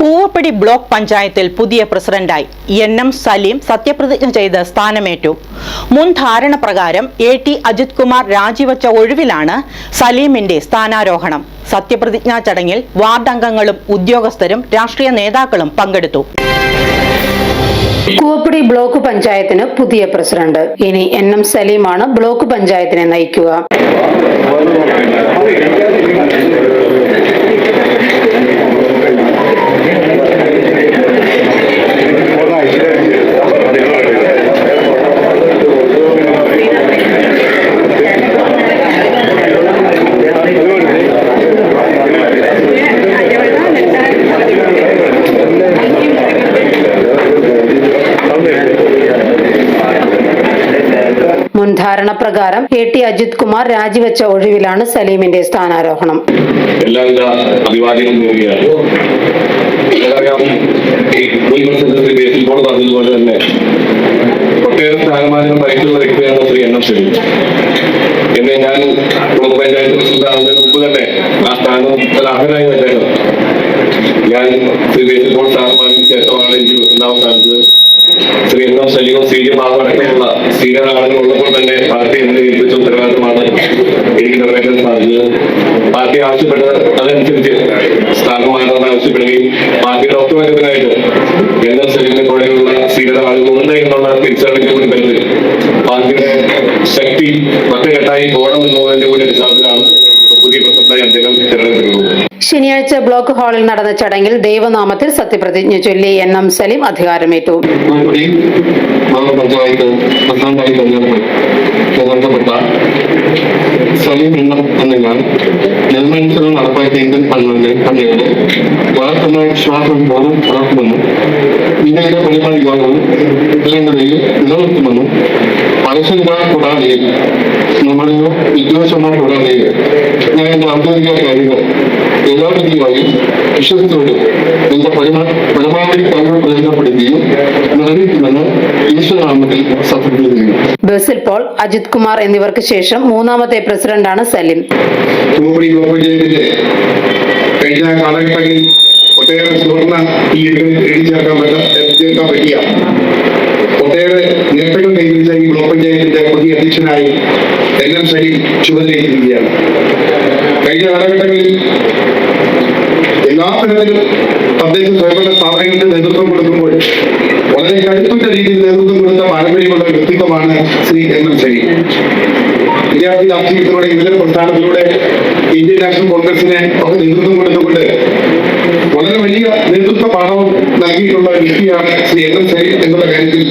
Koovappady block പഞ്ചായത്തിൽ പുതിയ പ്രസിഡന്റായി. എൻ എം സലീം സത്യപ്രതിജ്ഞ ചെയ്ത് സ്ഥാനമേറ്റു. മുൻ ധാരണ പ്രകാരം എ ടി അജിത് കുമാർ രാജിവെച്ച ഒഴിവിലാണ് സലീമിന്റെ സ്ഥാനാരോഹണം. സത്യപ്രതിജ്ഞാ ചടങ്ങിൽ വാർഡ് അംഗങ്ങളും ഉദ്യോഗസ്ഥരും രാഷ്ട്രീയ നേതാക്കളും പങ്കെടുത്തു. കൂവപ്പടി ബ്ലോക്ക് പഞ്ചായത്തിന് പുതിയ പ്രസിഡന്റ്. ഇനി എൻ എം സലീമാണ് ബ്ലോക്ക് പഞ്ചായത്തിനെ നയിക്കുക. മുൻ ധാരണ പ്രകാരം എ ടി അജിത് കുമാർ രാജിവെച്ച ഒഴിവിലാണ് സലീമിന്റെ സ്ഥാനാരോഹണം. എന്നെ ഞാൻ പഞ്ചായത്ത് ഞാൻ ശ്രീ ശേഷമാണ് എനിക്ക് ഉണ്ടാവാൻ ശ്രീ എൻ എം സലീമും സി ജി ബാബു സീനിയർ ആളുകൾ ഉള്ളപ്പോൾ തന്നെ പാർട്ടി എന്നെ ഏൽപ്പിച്ച ഉത്തരവാദിത്തമാണ് എനിക്ക് നിറവേറ്റാൻ സാധിച്ചത് പാർട്ടി ആവശ്യപ്പെട്ടത് അതനുസരിച്ച് സ്ഥാനമാനങ്ങൾ ആവശ്യപ്പെടുകയും പാർട്ടിയുടെ ഒത്തുവരവിനായിട്ട് എൻ എം സലീമിനെ പോലെയുള്ള സീനിയർ ആളുകൾ ഉണ്ട് എന്നുള്ള തിരിച്ചറിവിന്റെ ബന്ധത്തിൽ പാർട്ടിയുടെ ശക്തി ഒറ്റക്കെട്ടായി പോകണം എന്നുള്ളതിന്റെ കൂടി അടിസ്ഥാനത്തിലാണ് പുതിയ പ്രസിഡന്റായി അദ്ദേഹം തിരഞ്ഞെടുക്കുന്നത് ശനിയാഴ്ച ബ്ലോക്ക് ഹാളിൽ നടന്ന ചടങ്ങിൽ ദൈവനാമത്തിൽ സത്യപ്രതിജ്ഞ ചൊല്ലി എൻ എം സലീം അധികാരമേറ്റു. പഞ്ചായത്ത് പ്രസിഡന്റായി തെരഞ്ഞെടുപ്പ് തെരഞ്ഞെടുക്കപ്പെട്ട സലീം എണ്ണം എന്ന ഞാൻ ജന്മാനുസരണം നടപ്പാക്കിയ ഇന്ത്യൻ പള്ളിയുടെ പള്ളിയുടെ വളർത്തുന്ന വിശ്വാസം ബോധം പുലർത്തുമെന്നും ഇന്ത്യയുടെ യോഗവും ജനങ്ങളെയും നിലനിർത്തുമെന്നും പരസ്യമായ കൂടാതെ നമ്മുടെയോ വിദ്വേഷമോ കൂടാതെ ഞാൻ എന്റെ ഔദ്യോഗിക കാര്യങ്ങൾ എല്ലാവരുമായും വിശ്വസത്തോടും എന്റെ പരമാ പരമാവധി കഴിവ് പ്രയോജനപ്പെടുത്തുകയും നിറവേറ്റുമെന്ന് ഈശ്വരനാമത്തിൽ ചെയ്യുന്നു ബസിൽ പോൾ അജിത് കുമാർ എന്നിവർക്ക് ശേഷം മൂന്നാമത്തെ പ്രസിഡന്റാണ് സലിം. ഒട്ടേറെ സുവർണ തീയതികൾ എഴുതിച്ചേർക്കാൻ പറ്റാൻ പറ്റിയ. ഒട്ടേറെ നേട്ടങ്ങൾ കൈവരിച്ച ഈ ബ്ലോക്ക് പഞ്ചായത്തിന്റെ പുതിയ അധ്യക്ഷനായി എൻ എം സലീം ചുമതലയേറ്റിരിക്കുകയാണ് കഴിഞ്ഞ കാലഘട്ടങ്ങളിൽ എല്ലാ തരത്തിലും തദ്ദേശ സ്വയംഭരണ സ്ഥാപനങ്ങൾക്ക് നേതൃത്വം കൊടുക്കുമ്പോൾ വളരെ കരുത്തുറ്റ രീതിയിൽ നേതൃത്വം കൊടുത്ത പാരമ്പര്യമുള്ള വ്യക്തിത്വമാണ് ശ്രീ എൻ എം ശരി വിദ്യാർത്ഥി രാഷ്ട്രീയത്തിലൂടെ ഇന്നലെ പ്രസ്ഥാനത്തിലൂടെ ഇന്ത്യൻ നാഷണൽ കോൺഗ്രസിനെ ഒക്കെ നേതൃത്വം കൊടുത്തുകൊണ്ട് വളരെ വലിയ നേതൃത്വ പാഠവും നൽകിയിട്ടുള്ള വ്യക്തിയാണ് ശ്രീ എൻ എം ശരി എന്നുള്ള കാര്യത്തിൽ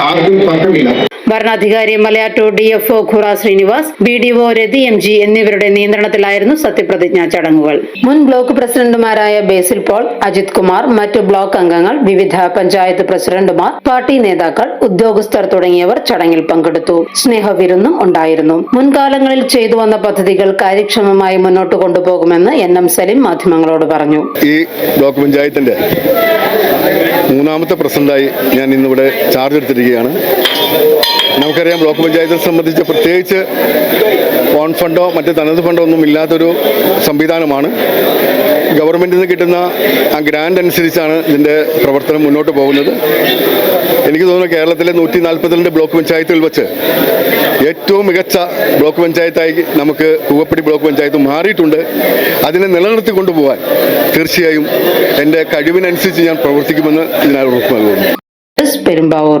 ആർക്കും തർക്കമില്ല. ഭരണാധികാരി മലയാറ്റൂർ ഡി എഫ് ഒ ഖുറ Srinivas B D O Rathi M G എന്നിവരുടെ നിയന്ത്രണത്തിലായിരുന്നു സത്യപ്രതിജ്ഞാ ചടങ്ങുകൾ. മുൻ ബ്ലോക്ക് പ്രസിഡന്റുമാരായ ബേസിൽ പോൾ അജിത് കുമാർ മറ്റ് ബ്ലോക്ക് അംഗങ്ങൾ വിവിധ പഞ്ചായത്ത് പ്രസിഡന്റുമാർ പാർട്ടി നേതാക്കൾ ഉദ്യോഗസ്ഥർ തുടങ്ങിയവർ ചടങ്ങിൽ പങ്കെടുത്തു. സ്നേഹവിരുന്നും ഉണ്ടായിരുന്നു. മുൻകാലങ്ങളിൽ ചെയ്തു വന്ന പദ്ധതികൾ കാര്യക്ഷമമായി മുന്നോട്ട് കൊണ്ടുപോകുമെന്ന് എൻ എം സലിം മാധ്യമങ്ങളോട് പറഞ്ഞു. ഈ ബ്ലോക്ക് പഞ്ചായത്തിന്റെ മൂന്നാമത്തെ പ്രസിഡന്റായി ഞാൻ ഇന്നിവിടെ ചാർജ് എടുത്തിരിക്കുകയാണ്. നമുക്കറിയാം ബ്ലോക്ക് പഞ്ചായത്തിനെ സംബന്ധിച്ച് പ്രത്യേകിച്ച് ഫോൺ ഫണ്ടോ മറ്റ് തനത് ഫണ്ടോ ഒന്നും ഇല്ലാത്തൊരു സംവിധാനമാണ്. ഗവൺമെന്റിൽ നിന്ന് കിട്ടുന്ന ആ ഗ്രാൻഡ് അനുസരിച്ചാണ് ഇതിന്റെ പ്രവർത്തനം മുന്നോട്ട് പോകുന്നത്. എനിക്ക് തോന്നുന്നു കേരളത്തിലെ നൂറ്റി നാൽപ്പത്തിരണ്ട് ബ്ലോക്ക് പഞ്ചായത്തുകൾ വെച്ച് ഏറ്റവും മികച്ച ബ്ലോക്ക് പഞ്ചായത്തായി നമുക്ക് പൂവപ്പടി ബ്ലോക്ക് പഞ്ചായത്ത് മാറിയിട്ടുണ്ട്. അതിനെ നിലനിർത്തി കൊണ്ടുപോകാൻ തീർച്ചയായും എന്റെ കഴിവിനനുസരിച്ച് ഞാൻ പ്രവർത്തിക്കുമെന്ന് ഇതിനാൽ ഉറപ്പ് നൽകുന്നു. പെരുമ്പാവൂർ.